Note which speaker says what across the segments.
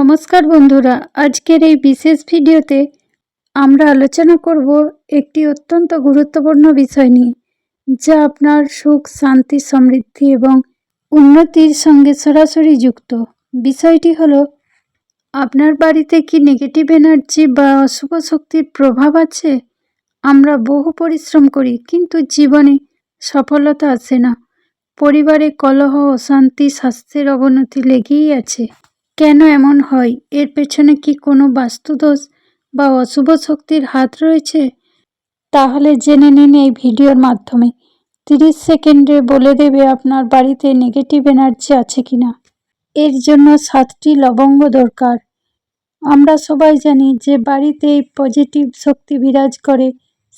Speaker 1: নমস্কার বন্ধুরা, আজকের এই বিশেষ ভিডিওতে আমরা আলোচনা করব একটি অত্যন্ত গুরুত্বপূর্ণ বিষয় নিয়ে, যা আপনার সুখ, শান্তি, সমৃদ্ধি এবং উন্নতির সঙ্গে সরাসরি যুক্ত। বিষয়টি হলো, আপনার বাড়িতে কি নেগেটিভ এনার্জি বা অশুভ শক্তির প্রভাব আছে? আমরা বহু পরিশ্রম করি, কিন্তু জীবনে সফলতা আসে না। পরিবারে কলহ, অশান্তি, স্বাস্থ্যের অবনতি লেগেই আছে। কেন এমন হয়? এর পেছনে কি কোনো বাস্তুদোষ বা অশুভ শক্তির হাত রয়েছে? তাহলে জেনে নিন এই ভিডিওর মাধ্যমে। তিরিশ সেকেন্ডে বলে দেবে আপনার বাড়িতে নেগেটিভ এনার্জি আছে কি না এর জন্য সাতটি লবঙ্গ দরকার। আমরা সবাই জানি যে বাড়িতে পজিটিভ শক্তি বিরাজ করে,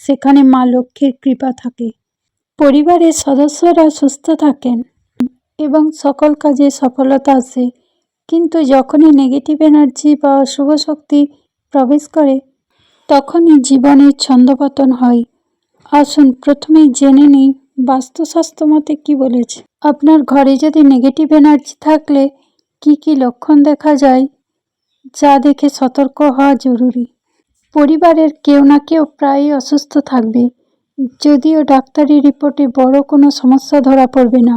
Speaker 1: সেখানে মা লক্ষ্মীর কৃপা থাকে। পরিবারের সদস্যরা সুস্থ থাকেন এবং সকল কাজে সফলতা আসে। কিন্তু যখনই নেগেটিভ এনার্জি বা অশুভ শক্তি প্রবেশ করে, তখনই জীবনের ছন্দপতন হয়। আসুন প্রথমেই জেনে নিই বাস্তুশাস্ত্র মতে কী বলেছে। আপনার ঘরে যদি নেগেটিভ এনার্জি থাকলে কি কি লক্ষণ দেখা যায় যা দেখে সতর্ক হওয়া জরুরি? পরিবারের কেউ না কেউ প্রায়ই অসুস্থ থাকবে। যদিও ডাক্তারি রিপোর্টে বড় কোনো সমস্যা ধরা পড়বে না।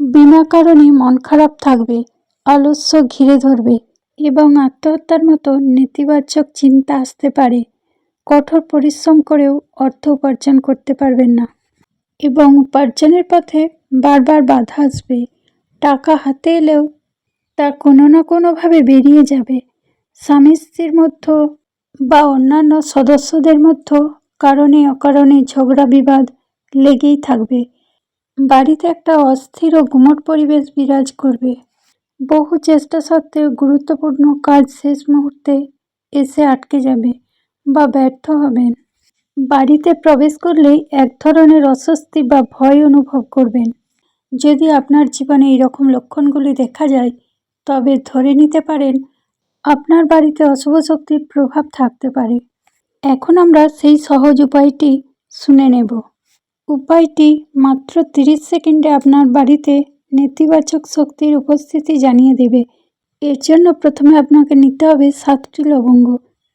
Speaker 1: বিনা কারণে মন খারাপ থাকবে। আলস্য ঘিরে ধরবে এবং আত্মহত্যার মতো নেতিবাচক চিন্তা আসতে পারে। কঠোর পরিশ্রম করেও অর্থ উপার্জন করতে পারবেন না। এবং উপার্জনের পথে বারবার বাধা আসবে। টাকা হাতে এলেও তা কোনো না কোনোভাবে বেরিয়ে যাবে। স্বামী স্ত্রীর মধ্যে বা অন্যান্য সদস্যদের মধ্যে কারণে অকারণে ঝগড়া বিবাদ লেগেই থাকবে। বাড়িতে একটা অস্থির ও গুমট পরিবেশ বিরাজ করবে। বহু চেষ্টা সত্ত্বেও গুরুত্বপূর্ণ কাজ শেষ মুহূর্তে এসে আটকে যাবে বা ব্যর্থ হবেন। বাড়িতে প্রবেশ করলেই এক ধরনের অস্বস্তি বা ভয় অনুভব করবেন। যদি আপনার জীবনে এইরকম লক্ষণগুলি দেখা যায়, তবে ধরে নিতে পারেন, আপনার বাড়িতে অশুভ শক্তির প্রভাব থাকতে পারে। এখন আমরা সেই সহজ উপায়টি শুনে নেব। উপায়টি মাত্র তিরিশ সেকেন্ডে আপনার বাড়িতে নেতিবাচক শক্তির উপস্থিতি জানিয়ে দেবে। এর জন্য প্রথমে আপনাকে নিতে হবে সাতটি লবঙ্গ।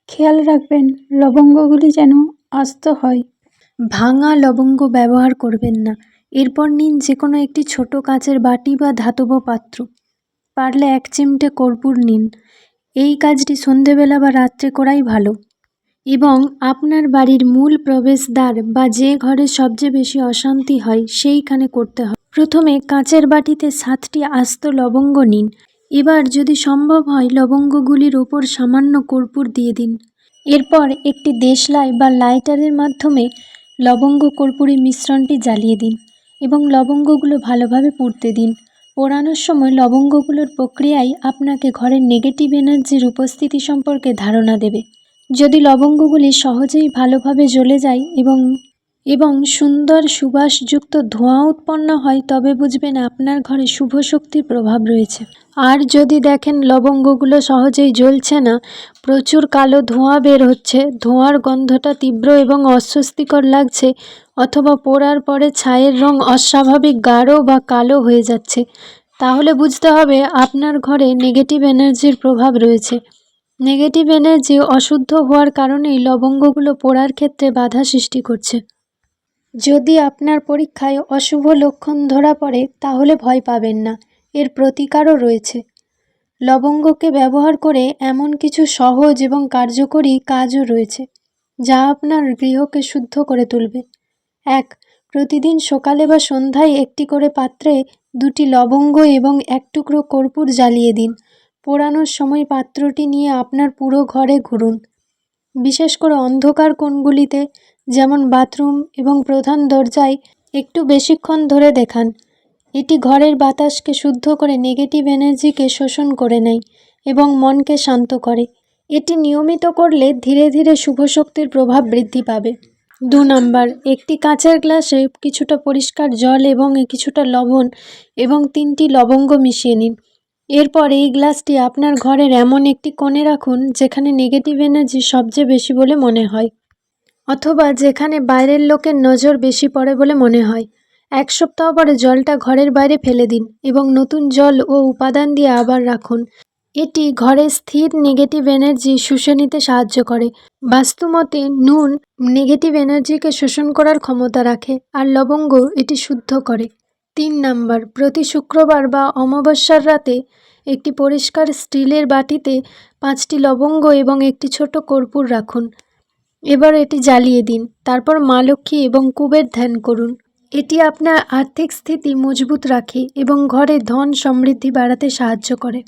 Speaker 1: খেয়াল রাখবেন, লবঙ্গগুলি যেন আস্ত হয়।
Speaker 2: ভাঙা লবঙ্গ ব্যবহার করবেন না। এরপর নিন যে কোনো একটি ছোট কাঁচের বাটি বা ধাতব পাত্র। পারলে এক চিমটে কর্পূর নিন। এই কাজটি সন্ধেবেলা বা রাত্রে করাই ভালো। এবং আপনার বাড়ির মূল প্রবেশদ্বার বা যে ঘরে সবচেয়ে বেশি অশান্তি হয়, সেইখানে করতে হয় প্রথমে কাঁচের বাটিতে সাতটি আস্ত লবঙ্গ নিন। এবার যদি সম্ভব হয় লবঙ্গগুলির ওপর সামান্য কর্পূর দিয়ে দিন। এরপর একটি দেশলাই বা লাইটারের মাধ্যমে লবঙ্গ কর্পূরের মিশ্রণটি জ্বালিয়ে দিন এবং লবঙ্গগুলো ভালোভাবে পুড়তে দিন। পোড়ানোর সময় লবঙ্গগুলোর প্রক্রিয়াই আপনাকে ঘরের নেগেটিভ এনার্জির উপস্থিতি সম্পর্কে ধারণা দেবে। যদি লবঙ্গগুলি সহজেই ভালোভাবে জ্বলে যায় এবং এবং সুন্দর সুবাসযুক্ত ধোঁয়া উৎপন্ন হয়, তবে বুঝবেন আপনার ঘরে শুভ শক্তির প্রভাব রয়েছে। আর যদি দেখেন লবঙ্গগুলো সহজেই জ্বলছে না, প্রচুর কালো ধোঁয়া বের হচ্ছে, ধোঁয়ার গন্ধটা তীব্র এবং অস্বস্তিকর লাগছে, অথবা পোড়ার পরে ছায়ের রং অস্বাভাবিক গাঢ় বা কালো হয়ে যাচ্ছে, তাহলে বুঝতে হবে আপনার ঘরে নেগেটিভ এনার্জির প্রভাব রয়েছে। নেগেটিভ এনার্জি অশুদ্ধ হওয়ার কারণেই লবঙ্গগুলো পোড়ার ক্ষেত্রে বাধা সৃষ্টি করছে। যদি আপনার পরীক্ষায় অশুভ লক্ষণ ধরা পড়ে, তাহলে ভয় পাবেন না। এর প্রতিকারও রয়েছে। লবঙ্গকে ব্যবহার করে এমন কিছু সহজ এবং কার্যকরী কাজও রয়েছে, যা আপনার গৃহকে শুদ্ধ করে তুলবে। এক, প্রতিদিন সকালে বা সন্ধ্যায় একটি করে পাত্রে দুটি লবঙ্গ এবং এক টুকরো কর্পূর জ্বালিয়ে দিন। পোড়ানোর সময় পাত্রটি নিয়ে আপনার পুরো ঘরে ঘুরুন। বিশেষ করে অন্ধকার কোণগুলিতে যেমন বাথরুম এবং প্রধান দরজায় একটু বেশিক্ষণ ধরে দেখান। এটি ঘরের বাতাসকে শুদ্ধ করে নেগেটিভ এনার্জিকে শোষণ করে নেয় এবং মনকে শান্ত করে। এটি নিয়মিত করলে ধীরে ধীরে শুভ শক্তির প্রভাব বৃদ্ধি পাবে। দু নাম্বার, একটি কাঁচের গ্লাসে কিছুটা পরিষ্কার জল এবং কিছুটা লবণ এবং তিনটি লবঙ্গ মিশিয়ে নিন। এরপর এই গ্লাসটি আপনার ঘরের এমন একটি কোণে রাখুন যেখানে নেগেটিভ এনার্জি সবচেয়ে বেশি বলে মনে হয়। অথবা যেখানে বাইরের লোকের নজর বেশি পড়ে বলে মনে হয়। এক সপ্তাহ পরে জলটা ঘরের বাইরে ফেলে দিন এবং নতুন জল ও উপাদান দিয়ে আবার রাখুন। এটি ঘরে স্থির নেগেটিভ এনার্জি শুষে নিতে সাহায্য করে। বাস্তুমতে নুন নেগেটিভ এনার্জিকে শোষণ করার ক্ষমতা রাখে আর লবঙ্গ এটি শুদ্ধ করে। তিন নাম্বার, প্রতি শুক্রবার বা অমাবস্যার রাতে একটি পরিষ্কার স্টিলের বাটিতে পাঁচটি লবঙ্গ এবং একটি ছোট কর্পূর রাখুন। এবার এটি জ্বালিয়ে দিন। তারপর মা লক্ষ্মী এবং কুবের ধ্যান করুন। এটি আপনার আর্থিক স্থিতি মজবুত রাখে এবং ঘরে ধন সমৃদ্ধি বাড়াতে সাহায্য করে।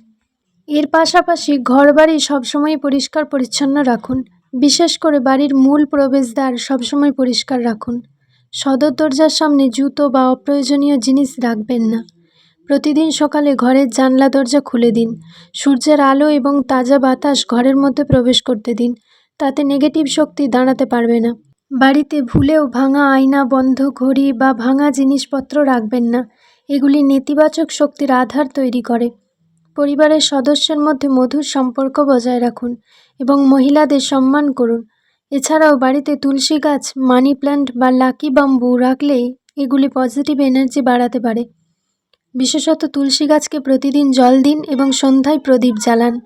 Speaker 2: এর পাশাপাশি ঘরবাড়ি সবসময় পরিষ্কার পরিচ্ছন্ন রাখুন। বিশেষ করে বাড়ির মূল প্রবেশদ্বার সবসময় পরিষ্কার রাখুন। সদর দরজার সামনে জুতো বা অপ্রয়োজনীয় জিনিস রাখবেন না। প্রতিদিন সকালে ঘরের জানলা দরজা খুলে দিন। সূর্যের আলো এবং তাজা বাতাস ঘরের মধ্যে প্রবেশ করতে দিন। তাতে নেগেটিভ শক্তি দাঁড়াতে পারবে না। বাড়িতে ভুলেও ভাঙা আয়না বন্ধ, ঘড়ি বা ভাঙা জিনিসপত্র রাখবেন না। এগুলি নেতিবাচক শক্তির আধার তৈরি করে। পরিবারের সদস্যের মধ্যে মধুর সম্পর্ক বজায় রাখুন এবং মহিলাদের সম্মান করুন। এছাড়াও বাড়িতে তুলসী গাছ, মানি প্ল্যান্ট বা লাকি বাম্বু রাখলেই এগুলি পজিটিভ এনার্জি বাড়াতে পারে। বিশেষত তুলসী গাছকে প্রতিদিন জল দিন এবং সন্ধ্যায় প্রদীপ জ্বালান।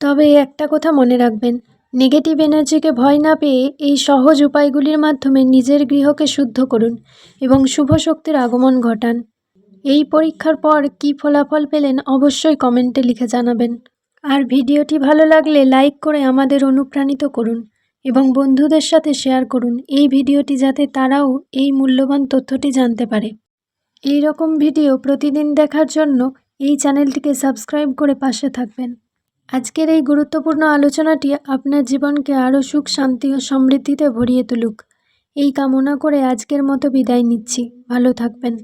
Speaker 2: তবে একটা কথা মনে রাখবেন নেগেটিভ এনার্জিকে ভয় না পেয়ে এই সহজ উপায়গুলির মাধ্যমে নিজের গৃহকে শুদ্ধ করুন এবং শুভ শক্তির আগমন ঘটান। এই পরীক্ষার পর কী ফলাফল পেলেন অবশ্যই কমেন্টে লিখে জানাবেন। আর ভিডিওটি ভালো লাগলে লাইক করে আমাদের অনুপ্রাণিত করুন এবং বন্ধুদের সাথে শেয়ার করুন এই ভিডিওটি যাতে তারাও এই মূল্যবান তথ্যটি জানতে পারে। এই রকম ভিডিও প্রতিদিন দেখার জন্য এই চ্যানেলটিকে সাবস্ক্রাইব করে পাশে থাকবেন। আজকের এই গুরুত্বপূর্ণ আলোচনাটি আপনার জীবনকে আরও সুখ, শান্তি ও সমৃদ্ধিতে ভরিয়ে তুলুক। এই কামনা করে আজকের মতো বিদায় নিচ্ছি। ভালো থাকবেন।